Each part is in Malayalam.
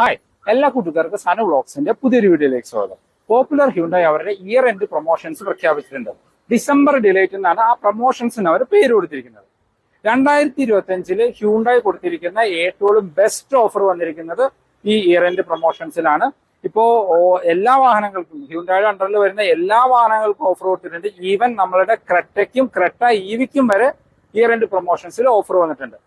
ഹായ് എല്ലാ കൂട്ടുകാർക്കും സന വ്ളോഗ്സിന്റെ പുതിയൊരു വീഡിയോയിലേക്ക് സ്വാഗതം. പോപ്പുലർ ഹ്യൂണ്ടായി അവരുടെ ഇയർ എൻഡ് പ്രൊമോഷൻസ് പ്രഖ്യാപിച്ചിട്ടുണ്ട്. ഡിസംബർ ഡിലേറ്റ് എന്നാണ് ആ പ്രൊമോഷൻസിന് അവർ പേര് കൊടുത്തിരിക്കുന്നത്. രണ്ടായിരത്തി ഇരുപത്തി അഞ്ചിൽ ഹ്യൂണ്ടായി കൊടുത്തിരിക്കുന്ന ഏറ്റവും ബെസ്റ്റ് ഓഫർ വന്നിരിക്കുന്നത് ഈ ഇയർ എൻഡ് പ്രൊമോഷൻസിലാണ് ഇപ്പോ എല്ലാ വാഹനങ്ങൾക്കും ഹ്യൂണ്ടായുടെ അണ്ടറിൽ വരുന്ന എല്ലാ വാഹനങ്ങൾക്കും ഓഫർ കൊടുത്തിട്ടുണ്ട്. ഈവൻ നമ്മളുടെ ക്രെറ്റയ്ക്കും ക്രെറ്റ ഈവിക്കും വരെ ഇയർ എൻഡ് പ്രൊമോഷൻസിൽ ഓഫർ വന്നിട്ടുണ്ട്.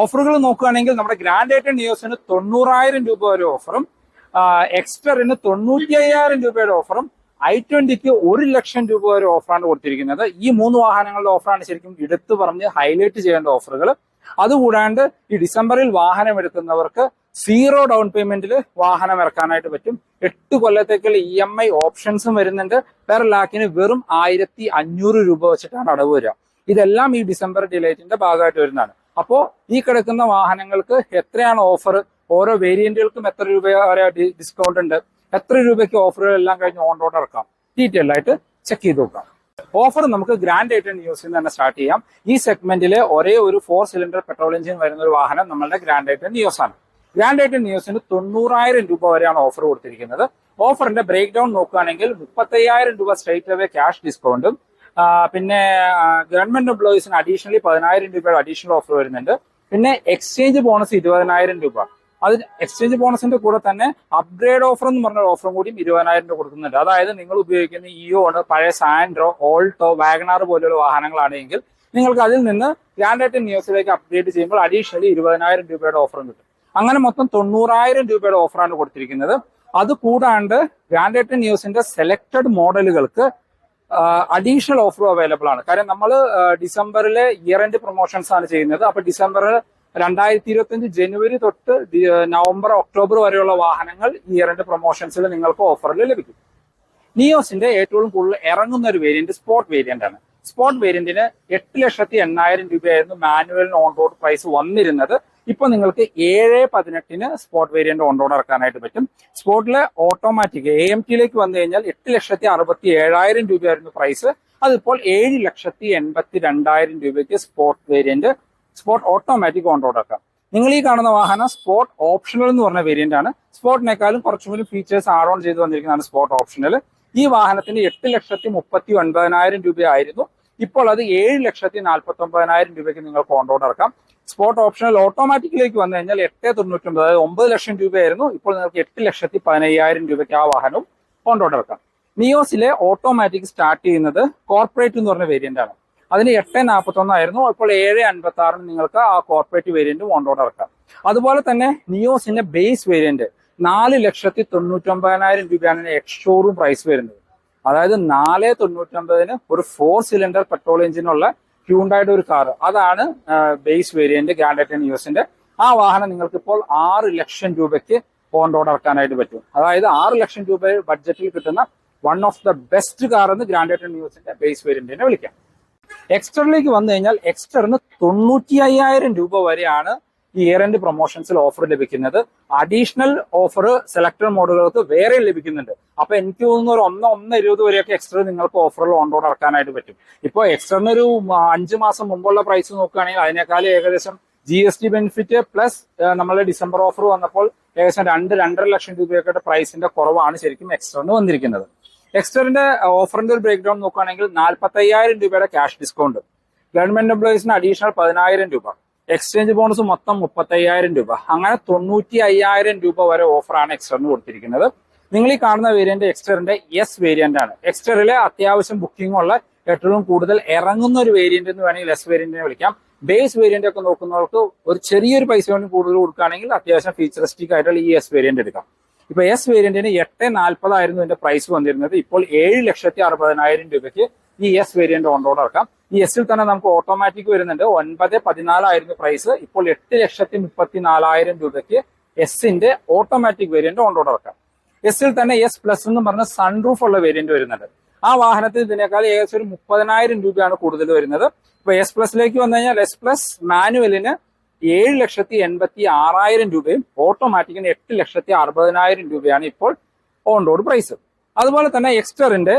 ഓഫറുകൾ നോക്കുകയാണെങ്കിൽ നമ്മുടെ ഗ്രാൻഡ് ഐറ്റൻ നിയോസിന് തൊണ്ണൂറായിരം രൂപ വരെ ഓഫറും എക്സ്റ്ററിന് തൊണ്ണൂറ്റി അയ്യായിരം രൂപയുടെ ഓഫറും ഐ ട്വന്റിക്ക് ഒരു ലക്ഷം രൂപ വരെ ഓഫറാണ് കൊടുത്തിരിക്കുന്നത്. ഈ മൂന്ന് വാഹനങ്ങളുടെ ഓഫറാണ് ശരിക്കും എടുത്തു പറഞ്ഞ് ഹൈലൈറ്റ് ചെയ്യേണ്ട ഓഫറുകൾ. അതുകൂടാണ്ട് ഈ ഡിസംബറിൽ വാഹനം എടുക്കുന്നവർക്ക് സീറോ ഡൗൺ പേയ്മെന്റിൽ വാഹനം ഇറക്കാനായിട്ട് പറ്റും. എട്ട് കൊല്ലത്തേക്കുള്ള ഇ എം ഐ ഓപ്ഷൻസും വരുന്നുണ്ട്. പെർ ലാക്കിന് വെറും ആയിരത്തി അഞ്ഞൂറ് രൂപ വെച്ചിട്ടാണ് അടവ് വരിക. ഇതെല്ലാം ഈ ഡിസംബർ ഡിലേറ്റിന്റെ ഭാഗമായിട്ട് വരുന്നതാണ്. അപ്പോ ഈ കിടക്കുന്ന വാഹനങ്ങൾക്ക് എത്രയാണ് ഓഫർ ഓരോ വേരിയന്റുകൾക്കും എത്ര രൂപ വരെ ഡിസ്കൗണ്ട് ഉണ്ട്? എത്ര രൂപയ്ക്ക് ഓഫറുകൾ എല്ലാം കഴിഞ്ഞ് ഓൺ റോഡ് ഇറക്കാം? ഡീറ്റെയിൽ ആയിട്ട് ചെക്ക് ചെയ്ത് നോക്കാം. ഓഫർ നമുക്ക് ഗ്രാൻഡ് ഐറ്റൻ ന്യൂസിൽ നിന്ന് തന്നെ സ്റ്റാർട്ട് ചെയ്യാം. ഈ സെഗ്മെന്റിലെ ഒരേ ഒരു ഫോർ സിലിണ്ടർ പെട്രോൾ എഞ്ചിൻ വരുന്ന ഒരു വാഹനം നമ്മളുടെ ഗ്രാൻഡ് ഐറ്റൻ ന്യൂസ് ആണ്. ഗ്രാൻഡ് ഐറ്റൻ ന്യൂസിന് തൊണ്ണൂറായിരം രൂപ വരെയാണ് ഓഫർ കൊടുത്തിരിക്കുന്നത്. ഓഫറിന്റെ ബ്രേക്ക് ഡൗൺ നോക്കുകയാണെങ്കിൽ മുപ്പത്തയ്യായിരം രൂപ സ്ട്രേറ്റ് അവേ ക്യാഷ് ഡിസ്കൗണ്ടും പിന്നെ ഗവൺമെന്റ് എംപ്ലോയീസിന് അഡീഷണലി പതിനായിരം രൂപയുടെ അഡീഷണൽ ഓഫർ വരുന്നുണ്ട്. പിന്നെ എക്സ്ചേഞ്ച് ബോണസ് ഇരുപതിനായിരം രൂപ. അത് എക്സ്ചേഞ്ച് ബോണസിന്റെ കൂടെ തന്നെ അപ്ഗ്രേഡ് ഓഫർ എന്ന് പറഞ്ഞ ഓഫറും കൂടി ഇരുപതിനായിരം രൂപ കൊടുക്കുന്നുണ്ട്. അതായത് നിങ്ങൾ ഉപയോഗിക്കുന്ന ഇയോണ് പഴയ സാൻഡ്രോ ഓൾട്ടോ വാഗനാർ പോലെയുള്ള വാഹനങ്ങളാണെങ്കിൽ നിങ്ങൾക്ക് അതിൽ നിന്ന് ഗ്രാൻഡായിട്ട് ന്യൂസിലേക്ക് അപ്ഗ്രേഡ് ചെയ്യുമ്പോൾ അഡീഷണലി ഇരുപതിനായിരം രൂപയുടെ ഓഫറും കിട്ടും. അങ്ങനെ മൊത്തം തൊണ്ണൂറായിരം രൂപയുടെ ഓഫറാണ് കൊടുത്തിരിക്കുന്നത്. അത് കൂടാണ്ട് ഗ്രാൻഡേറ്റ് ന്യൂസിന്റെ സെലക്ടഡ് മോഡലുകൾക്ക് അഡീഷണൽ ഓഫറും അവൈലബിൾ ആണ്. കാര്യം നമ്മൾ ഡിസംബറിലെ ഇയർ എൻഡ് പ്രൊമോഷൻസ് ആണ് ചെയ്യുന്നത്. അപ്പൊ ഡിസംബർ രണ്ടായിരത്തി ഇരുപത്തി അഞ്ച് ജനുവരി തൊട്ട് നവംബർ ഒക്ടോബർ വരെയുള്ള വാഹനങ്ങൾ ഇയർ എൻഡ് പ്രൊമോഷൻസിൽ നിങ്ങൾക്ക് ഓഫറിൽ ലഭിക്കും. നിയോസിന്റെ ഏറ്റവും കൂടുതൽ ഇറങ്ങുന്ന ഒരു വേരിയന്റ് സ്പോട്ട് വേരിയന്റ് ആണ്. സ്പോർട്ട് വേരിയന്റിന് എട്ട് ലക്ഷത്തി എണ്ണായിരം രൂപയായിരുന്നു മാനുവലിന് ഓൺ റോഡ് പ്രൈസ് വന്നിരുന്നത്. ഇപ്പൊ നിങ്ങൾക്ക് ഏഴ് പതിനെട്ടിന് സ്പോർട്ട് വേരിയന്റ് ഓൺ റോഡ് ഇറക്കാനായിട്ട് പറ്റും. സ്പോർട്ടിലെ ഓട്ടോമാറ്റിക് എ എം ടിയിലേക്ക് വന്നു കഴിഞ്ഞാൽ എട്ട് ലക്ഷത്തി അറുപത്തി ഏഴായിരം രൂപയായിരുന്നു പ്രൈസ് അതിപ്പോൾ ഏഴ് ലക്ഷത്തി എൺപത്തി രണ്ടായിരം രൂപയ്ക്ക് sport variant sport automatic on road ഇറക്കാം. നിങ്ങൾ ഈ കാണുന്ന വാഹനം സ്പോർട്ട് ഓപ്ഷണൽ എന്ന് പറഞ്ഞ വേരിയന്റ് ആണ്. സ്പോർട്ടിനേക്കാളും കുറച്ചുകൂടി ഫീച്ചേഴ്സ് ആഡ് ഓൺ ചെയ്ത് വന്നിരിക്കുന്നതാണ് സ്പോർട്ട് ഓപ്ഷണൽ ഈ വാഹനത്തിന് എട്ട് ലക്ഷത്തി മുപ്പത്തി ഒൻപതിനായിരം രൂപയായിരുന്നു. ഇപ്പോൾ അത് ഏഴ് ലക്ഷത്തി നാൽപ്പത്തി ഒമ്പതിനായിരം രൂപയ്ക്ക് നിങ്ങൾക്ക് ഓൺ റോഡ് ഇറക്കാം. സ്പോർട്ട് ഓപ്ഷണൽ ഓട്ടോമാറ്റിക്കിലേക്ക് വന്നു കഴിഞ്ഞാൽ എട്ട് തൊണ്ണൂറ്റൊമ്പത് അതായത് ഒമ്പത് ലക്ഷം രൂപയായിരുന്നു. ഇപ്പോൾ നിങ്ങൾക്ക് എട്ട് ലക്ഷത്തി പതിനയ്യായിരം രൂപയ്ക്ക് ആ വാഹനം ഓൺ റോഡ് ഇറക്കാം നിയോസിലെ ഓട്ടോമാറ്റിക് സ്റ്റാർട്ട് ചെയ്യുന്നത് കോർപ്പറേറ്റ് എന്ന് പറഞ്ഞ വേരിയന്റ് ആണ്. അതിന് എട്ട് നാൽപ്പത്തി ഒന്നായിരുന്നു ഇപ്പോൾ ഏഴ് അൻപത്തി ആറിന് നിങ്ങൾക്ക് ആ കോർപ്പറേറ്റ് വേരിയന്റ് ഓൺ ഇറക്കാം അതുപോലെ തന്നെ നിയോസിന്റെ ബേസ് വേരിയന്റ് നാല് ലക്ഷത്തി തൊണ്ണൂറ്റൊമ്പതിനായിരം രൂപയാണ് എക്സ് ഷോറൂം പ്രൈസ് വരുന്നത്. അതായത് നാല് തൊണ്ണൂറ്റൊമ്പതിന് ഒരു ഫോർ സിലിണ്ടർ പെട്രോൾ എഞ്ചിനുള്ള ഹ്യൂണ്ടായുടെ ഒരു കാർ അതാണ് ബേസ് വേരിയന്റ് ഗ്രാൻഡ് യുഎസിന്റെ ആ വാഹനം നിങ്ങൾക്ക് ഇപ്പോൾ ആറ് ലക്ഷം രൂപയ്ക്ക് ഓൺ റോഡ് ഇറക്കാനായിട്ട് പറ്റും. അതായത് ആറ് ലക്ഷം രൂപ ബഡ്ജറ്റിൽ കിട്ടുന്ന one of the best car എന്ന് ഗ്രാൻഡ് യുഎസിന്റെ ബേസ് വേരിയന്റിനെ വിളിക്കാം. എക്സ്റ്ററിലേക്ക് വന്നു കഴിഞ്ഞാൽ എക്സ്റ്ററിന് തൊണ്ണൂറ്റി അയ്യായിരം രൂപ വരെയാണ് ഈ ഇയർ എൻഡ് പ്രൊമോഷൻസിൽ ഓഫർ ലഭിക്കുന്നത്. അഡീഷണൽ ഓഫർ സെലക്ടഡ് മോഡലുകൾക്ക് വേറെ ലഭിക്കുന്നുണ്ട്. അപ്പൊ എനിക്ക് തോന്നുന്ന ഒരു ഒന്ന് ഒന്ന് ഇരുപത് വരെയൊക്കെ എക്സ്ട്രാ നിങ്ങൾക്ക് ഓഫറിൽ ഓൺ ഇറക്കാനായിട്ട് പറ്റും. ഇപ്പോൾ എക്സ്ട്രാന്ന് ഒരു അഞ്ച് മാസം മുമ്പുള്ള പ്രൈസ് നോക്കുകയാണെങ്കിൽ അതിനേക്കാൾ ഏകദേശം G S T benefit plus നമ്മളെ ഡിസംബർ ഓഫർ വന്നപ്പോൾ ഏകദേശം രണ്ട് രണ്ടര ലക്ഷം രൂപയൊക്കെ പ്രൈസിന്റെ കുറവാണ് ശരിക്കും എക്സ്ട്രാന്ന് വന്നിരിക്കുന്നത്. എക്സ്റ്ററിന്റെ ഓഫറിന്റെ ഒരു ബ്രേക്ക് ഡൗൺ നോക്കുകയാണെങ്കിൽ നാൽപ്പത്തി രൂപയുടെ ക്യാഷ് ഡിസ്കൗണ്ട് ഗവൺമെന്റ് എംപ്ലോയീസിന് അഡീഷണൽ പതിനായിരം രൂപ. എക്സ്ചേഞ്ച് ബോണസ് മൊത്തം മുപ്പത്തയ്യായിരം രൂപ. അങ്ങനെ തൊണ്ണൂറ്റി അയ്യായിരം രൂപ വരെ ഓഫറാണ് എക്സ്റ്ററിന് കൊടുത്തിരിക്കുന്നത്. നിങ്ങൾ ഈ കാണുന്ന വേരിയന്റ് എക്സ്റ്ററിന്റെ എസ് വേരിയന്റ് ആണ്. എക്സ്റ്ററിലെ അത്യാവശ്യം ബുക്കിംഗ് ഉള്ള ഏറ്റവും കൂടുതൽ ഇറങ്ങുന്ന ഒരു വേരിയന്റ് എന്ന് വേണമെങ്കിൽ എസ് വേരിയന്റിനെ വിളിക്കാം. ബേസ് വേരിയന്റ് ഒക്കെ നോക്കുന്നവർക്ക് ഒരു ചെറിയൊരു പൈസ വേണ്ടി കൂടുതൽ കൊടുക്കുകയാണെങ്കിൽ അത്യാവശ്യം ഫീച്ചറിസ്റ്റിക് ആയിട്ടുള്ള ഈ എസ് വേരിയന്റ് എടുക്കാം. ഇപ്പൊ എസ് വേരിയന്റിന് എട്ട് നാൽപ്പതായിരുന്നു ഇതിന്റെ പ്രൈസ് വന്നിരുന്നത്. ഇപ്പോൾ ഏഴ് ലക്ഷത്തി അറുപതിനായിരം രൂപയ്ക്ക് ഈ എസ് വേരിയന്റ് ഓൺ റോഡ് ഇറക്കാം ഈ എസിൽ തന്നെ നമുക്ക് ഓട്ടോമാറ്റിക് വരുന്നുണ്ട്. ഒൻപത് പതിനാലായിരുന്നു പ്രൈസ് ഇപ്പോൾ എട്ട് ലക്ഷത്തി മുപ്പത്തി നാലായിരം രൂപയ്ക്ക് എസിന്റെ ഓട്ടോമാറ്റിക് വേരിയന്റ് ഓൺ റോഡ് ഇറക്കാം എസിൽ തന്നെ എസ് പ്ലസ് എന്ന് പറഞ്ഞ സൺറൂഫ് ഉള്ള വേരിയന്റ് വരുന്നുണ്ട്. ആ വാഹനത്തിൽ ഇതിനേക്കാൾ ഏകദേശം ഒരു മുപ്പതിനായിരം രൂപയാണ് കൂടുതൽ വരുന്നത്. ഇപ്പൊ എസ് പ്ലസിലേക്ക് വന്നു കഴിഞ്ഞാൽ എസ് പ്ലസ് മാനുവലിന് ഏഴ് ലക്ഷത്തി എൺപത്തി ആറായിരം രൂപയും ഓട്ടോമാറ്റിക്കിന് എട്ട് ലക്ഷത്തി അറുപതിനായിരം രൂപയാണ് ഇപ്പോൾ ഓൺ റോഡ് പ്രൈസ് അതുപോലെ തന്നെ എക്സ്റ്ററിന്റെ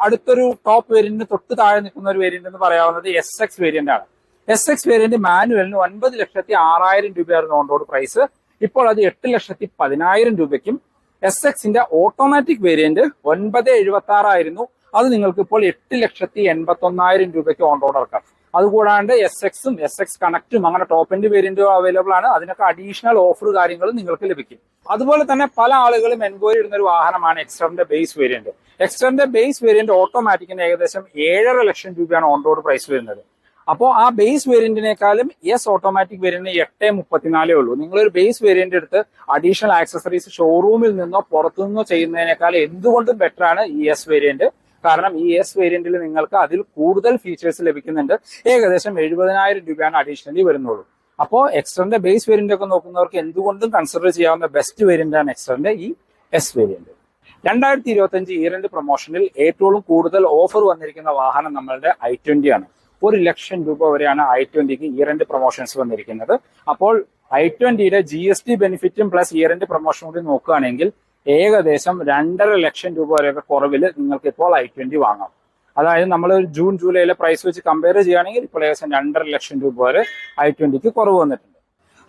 അടുത്തൊരു ടോപ്പ് വേരിയന്റിന് തൊട്ട് താഴെ നിൽക്കുന്ന ഒരു വേരിയന്റ് എന്ന് പറയാവുന്നത് എസ് എക്സ് വേരിയന്റ് ആണ്. എസ് എക്സ് വേരിയന്റ് മാനുവലിന് ഒൻപത് ലക്ഷത്തി ആറായിരം രൂപയായിരുന്നു ഓൺ റോഡ് പ്രൈസ് ഇപ്പോൾ അത് എട്ട് ലക്ഷത്തി പതിനായിരം രൂപയ്ക്കും എസ് എക്സിന്റെ ഓട്ടോമാറ്റിക് വേരിയന്റ് ഒൻപത് എഴുപത്തി ആറായിരുന്നു അത് നിങ്ങൾക്ക് ഇപ്പോൾ എട്ട് ലക്ഷത്തി എൺപത്തി ഒന്നായിരം രൂപയ്ക്ക് ഓൺ റോഡ് ഇറക്കാം. അതുകൂടാണ്ട് എസ് എക്സും എസ് എക്സ് കണക്റ്റും അങ്ങനെ ടോപ്പ് എൻഡ് വേരിയന്റും അവൈലബിൾ ആണ്. അതിനൊക്കെ അഡീഷണൽ ഓഫർ കാര്യങ്ങളും നിങ്ങൾക്ക് ലഭിക്കും. അതുപോലെ തന്നെ പല ആളുകളും എൻക്വയറി ഇടുന്ന ഒരു വാഹനമാണ് എക്സ്റ്ററിന്റെ ബേസ് വേരിയന്റ് എക്സ്റ്ററിന്റെ ബേസ് വേരിയന്റ് ഓട്ടോമാറ്റിക്കിന് ഏകദേശം ഏഴര ലക്ഷം രൂപയാണ് ഓൺ റോഡ് പ്രൈസ് വരുന്നത്. അപ്പോൾ ആ ബേസ് വേരിയന്റിനേക്കാളും എസ് ഓട്ടോമാറ്റിക് വേരിയന്റിന് എട്ട് മുപ്പത്തിനാലേ ഉള്ളൂ. നിങ്ങളൊരു ബേസ് വേരിയന്റ് എടുത്ത് അഡീഷണൽ ആക്സസറീസ് ഷോറൂമിൽ നിന്നോ പുറത്തുനിന്നോ ചെയ്യുന്നതിനേക്കാൾ എന്തുകൊണ്ടും ബെറ്റർ ആണ് ഈ എസ് വേരിയന്റ് കാരണം ഈ എസ് വേരിയന്റിൽ നിങ്ങൾക്ക് അതിൽ കൂടുതൽ ഫീച്ചേഴ്സ് ലഭിക്കുന്നുണ്ട്. ഏകദേശം എഴുപതിനായിരം രൂപയാണ് അഡീഷണലി വരുന്നുള്ളൂ. അപ്പോൾ എക്സ്ട്രന്റെ ബേസ് വേരിയന്റ് ഒക്കെ നോക്കുന്നവർക്ക് എന്തുകൊണ്ടും കൺസിഡർ ചെയ്യാവുന്ന ബെസ്റ്റ് വേരിയന്റ് ആണ് എക്സ്ട്രന്റെ ഈ എസ് വേരിയന്റ് രണ്ടായിരത്തി ഇരുപത്തി അഞ്ച് ഈ രണ്ട് പ്രൊമോഷനിൽ ഏറ്റവും കൂടുതൽ ഓഫർ വന്നിരിക്കുന്ന വാഹനം നമ്മളുടെ ഐ ട്വന്റി ആണ്. ഒരു ലക്ഷം രൂപ വരെയാണ് ഐ ട്വന്റിക്ക് എൻഡ് പ്രൊമോഷൻസ് വന്നിരിക്കുന്നത്. അപ്പോൾ ഐ ട്വന്റിയുടെ ജി എസ് ടി ബെനിഫിറ്റും പ്ലസ് ഇയർ പ്രൊമോഷനും കൂടി നോക്കുകയാണെങ്കിൽ ഏകദേശം രണ്ടര ലക്ഷം രൂപ വരെയൊക്കെ കുറവിൽ നിങ്ങൾക്ക് ഇപ്പോൾ ഐ ട്വന്റി വാങ്ങാം. അതായത് നമ്മൾ ജൂൺ ജൂലൈയിലെ പ്രൈസ് വെച്ച് കമ്പയർ ചെയ്യുകയാണെങ്കിൽ ഇപ്പോൾ ഏകദേശം രണ്ടര ലക്ഷം രൂപ വരെ ഐ ട്വന്റിക്ക് കുറവ് വന്നിട്ടുണ്ട്.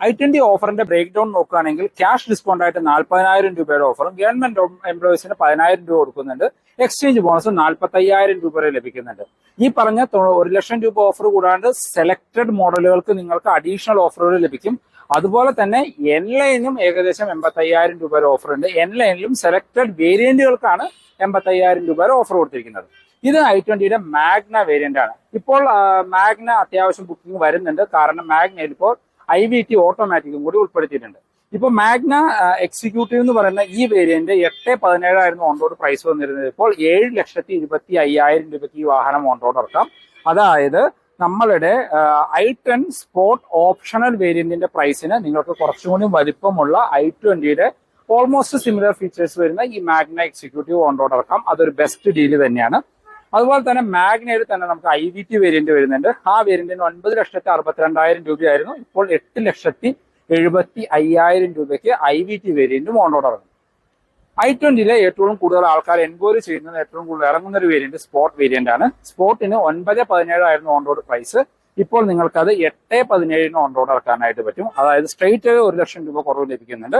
ഐ ട്വന്റി ഓഫറിന്റെ ബ്രേക്ക് ഡൗൺ നോക്കുകയാണെങ്കിൽ ക്യാഷ് ഡിസ്കൗണ്ട് ആയിട്ട് നാൽപ്പതിനായിരം രൂപയുടെ ഓഫറും ഗവൺമെന്റ് എംപ്ലോയീസിന് പതിനായിരം രൂപ കൊടുക്കുന്നുണ്ട്. എക്സ്ചേഞ്ച് ബോണസ് നാൽപ്പത്തയ്യായിരം രൂപ വരെ ലഭിക്കുന്നുണ്ട്. ഈ പറഞ്ഞ ഒരു ലക്ഷം രൂപ ഓഫർ കൂടാണ്ട് സെലക്ടഡ് മോഡലുകൾക്ക് നിങ്ങൾക്ക് അഡീഷണൽ ഓഫറുകൾ ലഭിക്കും. അതുപോലെ തന്നെ എൻ ലൈനും ഏകദേശം എൺപത്തയ്യായിരം രൂപ വരെ ഓഫർ ഉണ്ട്. എൻ ലൈനിലും സെലക്ടഡ് വേരിയന്റുകൾക്കാണ് എൺപത്തയ്യായിരം രൂപ വരെ ഓഫർ കൊടുത്തിരിക്കുന്നത്. ഇത് ഐ ട്വന്റിയുടെ മാഗ്ന വേരിയന്റ് ആണ് ഇപ്പോൾ മാഗ്ന അത്യാവശ്യം ബുക്കിംഗ് വരുന്നുണ്ട്. കാരണം മാഗ്നയിൽ ഇപ്പോൾ ഐ വി ടി ഓട്ടോമാറ്റിക്കും കൂടി ഉൾപ്പെടുത്തിയിട്ടുണ്ട്. ഇപ്പൊ മാഗ്ന എക്സിക്യൂട്ടീവ് എന്ന് പറയുന്ന ഈ വേരിയന്റ് എട്ട് പതിനേഴായിരുന്നു ഓൺ റോഡ് പ്രൈസ് വന്നിരുന്നത്. ഇപ്പോൾ ഏഴ് ലക്ഷത്തി ഇരുപത്തി അയ്യായിരം രൂപയ്ക്ക് ഈ വാഹനം ഓൺ റോഡ് ഇറക്കാം. അതായത് നമ്മളുടെ ഐ ടെൻ സ്പോർട്ട് ഓപ്ഷണൽ വേരിയന്റിന്റെ പ്രൈസിന് നിങ്ങൾക്ക് കുറച്ചുകൂടി വലിപ്പമുള്ള ഐ ട്വന്റിയുടെ ഓൾമോസ്റ്റ് സിമിലർ ഫീച്ചേഴ്സ് വരുന്ന ഈ മാഗ്ന എക്സിക്യൂട്ടീവ് ഓൺ റോഡ് ഇറക്കാം. അതൊരു ബെസ്റ്റ് ഡീൽ തന്നെയാണ്. അതുപോലെ തന്നെ മാഗ്നയിൽ തന്നെ നമുക്ക് ഐ വി ടി വേരിയന്റ് വരുന്നുണ്ട്. ആ വേരിയന്റിന് ഒൻപത് ലക്ഷത്തി അറുപത്തിരണ്ടായിരം രൂപയായിരുന്നു. ഇപ്പോൾ എട്ട് ലക്ഷത്തി എഴുപത്തി അയ്യായിരം രൂപയ്ക്ക് ഐ വി ടി വേരിയന്റും ഓൺറോഡ് ഇറങ്ങും. ഐ ട്വന്റിയിലെ ഏറ്റവും കൂടുതൽ ആൾക്കാർ എൻക്വയറി ചെയ്യുന്നത് ഏറ്റവും കൂടുതൽ ഇറങ്ങുന്ന ഒരു വേരിയന്റ് സ്പോർട്ട് വേരിയന്റ് ആണ്. സ്പോർട്ടിന് ഒൻപത് പതിനേഴായിരുന്നു ഓൺ റോഡ് പ്രൈസ് ഇപ്പോൾ നിങ്ങൾക്ക് അത് എട്ട് പതിനേഴിന് ഓൺറോഡ് ഇറക്കാനായിട്ട് പറ്റും. അതായത് സ്ട്രേറ്റ് ഒരു ലക്ഷം രൂപ കുറവ് ലഭിക്കുന്നുണ്ട്.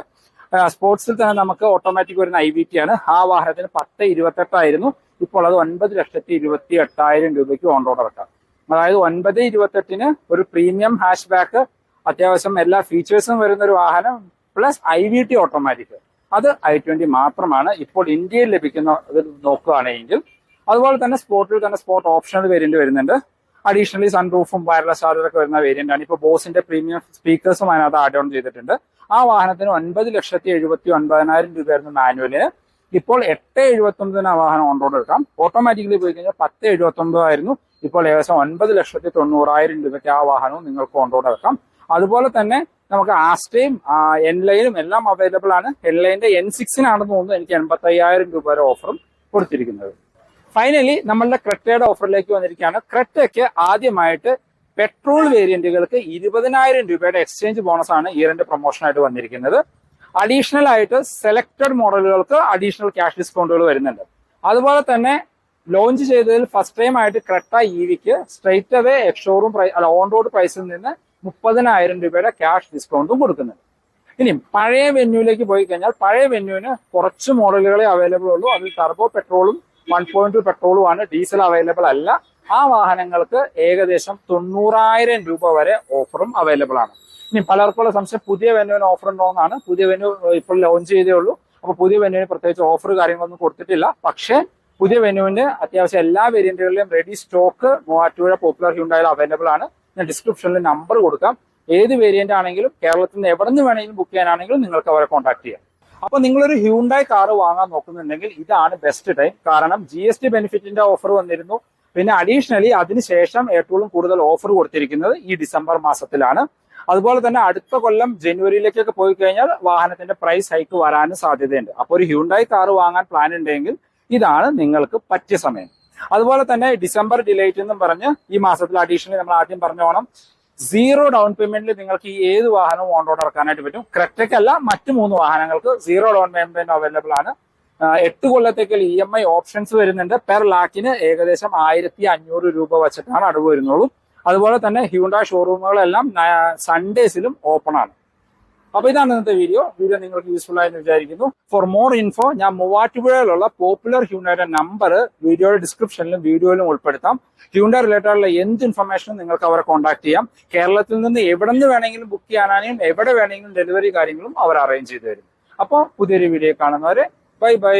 സ്പോർട്സിൽ തന്നെ നമുക്ക് ഓട്ടോമാറ്റിക് വരുന്ന ഐ വി ടി ആണ്. ആ വാഹനത്തിന് പത്ത് ഇരുപത്തെട്ടായിരുന്നു. ഇപ്പോൾ അത് ഒൻപത് ലക്ഷത്തി ഇരുപത്തി എട്ടായിരം രൂപയ്ക്ക് ഓൺറോഡ് ഇറക്കാം. അതായത് ഒൻപത് ഇരുപത്തെട്ടിന് ഒരു പ്രീമിയം ഹാഷ് ബാക്ക് അത്യാവശ്യം എല്ലാ ഫീച്ചേഴ്സും വരുന്ന ഒരു വാഹനം plus I V T automatic അത് ഐ ട്വന്റി മാത്രമാണ്. ഇപ്പോൾ ഇന്ത്യയിൽ ലഭിക്കുന്ന നോക്കുകയാണെങ്കിൽ അതുപോലെ തന്നെ സ്പോർട്ടിൽ തന്നെ സ്പോർട്ട് ഓപ്ഷണൽ വേരിയന്റ് വരുന്നുണ്ട്. അഡീഷണലി സൺറൂഫും വയർലെസ് ചാർജറൊക്കെ വരുന്ന വേരിയന്റ് ആണ്. ഇപ്പോൾ ബോസിന്റെ പ്രീമിയം സ്പീക്കേഴ്സും അതിനകത്ത് ആഡ് ഓൺ ചെയ്തിട്ടുണ്ട്. ആ വാഹനത്തിന് ഒൻപത് ലക്ഷത്തി എഴുപത്തി ഒൻപതിനായിരം രൂപയായിരുന്നു മാനുവലിന് ഇപ്പോൾ എട്ട് എഴുപത്തി ഒമ്പതിന് ആ വാഹനം ഓൺ റോഡ് എടുക്കാം. ഓട്ടോമാറ്റിക്കലി പോയി കഴിഞ്ഞാൽ പത്ത് എഴുപത്തി ഒമ്പതായിരുന്നു ഇപ്പോൾ ഏകദേശം ഒൻപത് ലക്ഷത്തി തൊണ്ണൂറായിരം രൂപയ്ക്ക് ആ വാഹനവും നിങ്ങൾക്ക് ഓൺ റോഡ് എടുക്കാം. അതുപോലെ തന്നെ നമുക്ക് ആസ്റ്റയും എൻ ലൈനും എല്ലാം അവൈലബിൾ ആണ്. എൻ ലൈന്റെ എൻ സിക്സിനാണെന്ന് തോന്നുന്നു എനിക്ക് എൺപത്തി അയ്യായിരം രൂപ വരെ ഓഫറും കൊടുത്തിരിക്കുന്നത്. ഫൈനലി നമ്മളുടെ ക്രെറ്റയുടെ ഓഫറിലേക്ക് വന്നിരിക്കുകയാണ്. ക്രെറ്റയ്ക്ക് ആദ്യമായിട്ട് പെട്രോൾ വേരിയന്റുകൾക്ക് ഇരുപതിനായിരം രൂപയുടെ എക്സ്ചേഞ്ച് ബോണസ് ആണ് ഇയറിന്റെ പ്രൊമോഷനായിട്ട് വന്നിരിക്കുന്നത്. അഡീഷണൽ ആയിട്ട് സെലക്ടഡ് മോഡലുകൾക്ക് അഡീഷണൽ ക്യാഷ് ഡിസ്കൗണ്ടുകൾ വരുന്നുണ്ട്. അതുപോലെ തന്നെ ലോഞ്ച് ചെയ്തതിൽ ഫസ്റ്റ് ടൈം ആയിട്ട് Creta E wick straight away showroom price on road പ്രൈസിൽ നിന്ന് മുപ്പതിനായിരം രൂപയുടെ ക്യാഷ് ഡിസ്കൗണ്ടും കൊടുക്കുന്നുണ്ട്. ഇനി പഴയ വെന്യൂലേക്ക് പോയി കഴിഞ്ഞാൽ പഴയ വെന്യൂവിന് കുറച്ച് മോഡലുകളെ അവൈലബിൾ ഉള്ളൂ. അതിൽ ടർബോ പെട്രോളും വൺ പോയിന്റ് ടു പെട്രോളും ആണ് ഡീസൽ അവൈലബിൾ അല്ല. ആ വാഹനങ്ങൾക്ക് ഏകദേശം തൊണ്ണൂറായിരം രൂപ വരെ ഓഫറും അവൈലബിൾ ആണ്. ഇനി പലർക്കുള്ള സംശയം പുതിയ വെന്യൂവിന് ഓഫർ ഉണ്ടോ എന്നാണ്. പുതിയ വെന്യൂ ഇപ്പോൾ ലോഞ്ച് ചെയ്തേ ഉള്ളൂ. അപ്പൊ പുതിയ വെന്യൂവിന് പ്രത്യേകിച്ച് ഓഫർ കാര്യങ്ങളൊന്നും കൊടുത്തിട്ടില്ല. പക്ഷേ പുതിയ വെന്യൂവിന്റെ അത്യാവശ്യം എല്ലാ വേരിയന്റുകളിലും റെഡി സ്റ്റോക്ക് മൂവാറ്റുപുഴ പോപ്പുലർ ഹ്യൂണ്ടായാലും അവൈലബിൾ ആണ്. ഞാൻ ഡിസ്ക്രിപ്ഷനിൽ നമ്പർ കൊടുക്കാം. ഏത് വേരിയന്റ് ആണെങ്കിലും കേരളത്തിൽ നിന്ന് എവിടെ നിന്ന് വേണമെങ്കിലും ബുക്ക് ചെയ്യാനാണെങ്കിലും നിങ്ങൾക്ക് അവരെ കോൺടാക്ട് ചെയ്യാം. അപ്പൊ നിങ്ങളൊരു ഹ്യൂണ്ടായി കാർ വാങ്ങാൻ നോക്കുന്നുണ്ടെങ്കിൽ ഇതാണ് ബെസ്റ്റ് ടൈം കാരണം ജി എസ് ടി ബെനിഫിറ്റിന്റെ ഓഫർ വന്നിരുന്നു. പിന്നെ അഡീഷണലി അതിനുശേഷം ഏറ്റവും കൂടുതൽ ഓഫർ കൊടുത്തിരിക്കുന്നത് ഈ ഡിസംബർ മാസത്തിലാണ്. അതുപോലെ തന്നെ അടുത്ത കൊല്ലം ജനുവരിയിലേക്കൊക്കെ പോയി കഴിഞ്ഞാൽ വാഹനത്തിന്റെ പ്രൈസ് ഹൈക്ക് വരാനും സാധ്യതയുണ്ട്. അപ്പോൾ ഒരു ഹ്യൂണ്ടായി കാർ വാങ്ങാൻ പ്ലാൻ ഉണ്ടെങ്കിൽ ഇതാണ് നിങ്ങൾക്ക് പറ്റിയ സമയം. അതുപോലെ തന്നെ ഡിസംബർ ഡിലേറ്റ് എന്നും പറഞ്ഞ് ഈ മാസത്തിൽ അഡീഷണലി നമ്മൾ ആദ്യം പറഞ്ഞോണം സീറോ ഡൗൺ പേയ്മെന്റിൽ നിങ്ങൾക്ക് ഈ ഏത് വാഹനവും ഓൺ റോഡ് ഇറക്കാനായിട്ട് പറ്റും. അല്ല മറ്റു മൂന്ന് വാഹനങ്ങൾക്ക് സീറോ ഡൗൺ പേയ്മെന്റ് അവൈലബിൾ ആണ്. എട്ട് കൊല്ലത്തേക്ക് ഇ എം ഐ ഓപ്ഷൻസ് വരുന്നുണ്ട്. പെർ ലാക്കിന് ഏകദേശം ആയിരത്തി അഞ്ഞൂറ് രൂപ വെച്ചിട്ടാണ് അടവ് വരുന്നുള്ളൂ. അതുപോലെ തന്നെ ഹ്യൂണ്ട ഷോറൂമുകളെല്ലാം സൺഡേസിലും ഓപ്പൺ ആണ്. അപ്പൊ ഇതാണ് ഇന്നത്തെ വീഡിയോ വീഡിയോ നിങ്ങൾക്ക് യൂസ്ഫുൾ ആയെന്ന് വിചാരിക്കുന്നു. ഫോർ മോർ ഇൻഫോ ഞാൻ മൂവാറ്റുപുഴയിലുള്ള പോപ്പുലർ ഹ്യൂണ്ടയുടെ നമ്പർ വീഡിയോയുടെ ഡിസ്ക്രിപ്ഷനിലും വീഡിയോയിലും ഉൾപ്പെടുത്താം. ഹ്യൂണ്ട റിലേറ്റഡ് ഉള്ള എന്ത് ഇൻഫർമേഷനും നിങ്ങൾക്ക് അവരെ കോൺടാക്ട് ചെയ്യാം. കേരളത്തിൽ നിന്ന് എവിടെ നിന്ന് വേണമെങ്കിലും ബുക്ക് ചെയ്യാനാണെങ്കിലും എവിടെ വേണമെങ്കിലും ഡെലിവറി കാര്യങ്ങളും അവർ അറേഞ്ച് ചെയ്തു തരും. അപ്പോൾ പുതിയൊരു വീഡിയോ കാണുന്നവരെ ബൈ ബൈ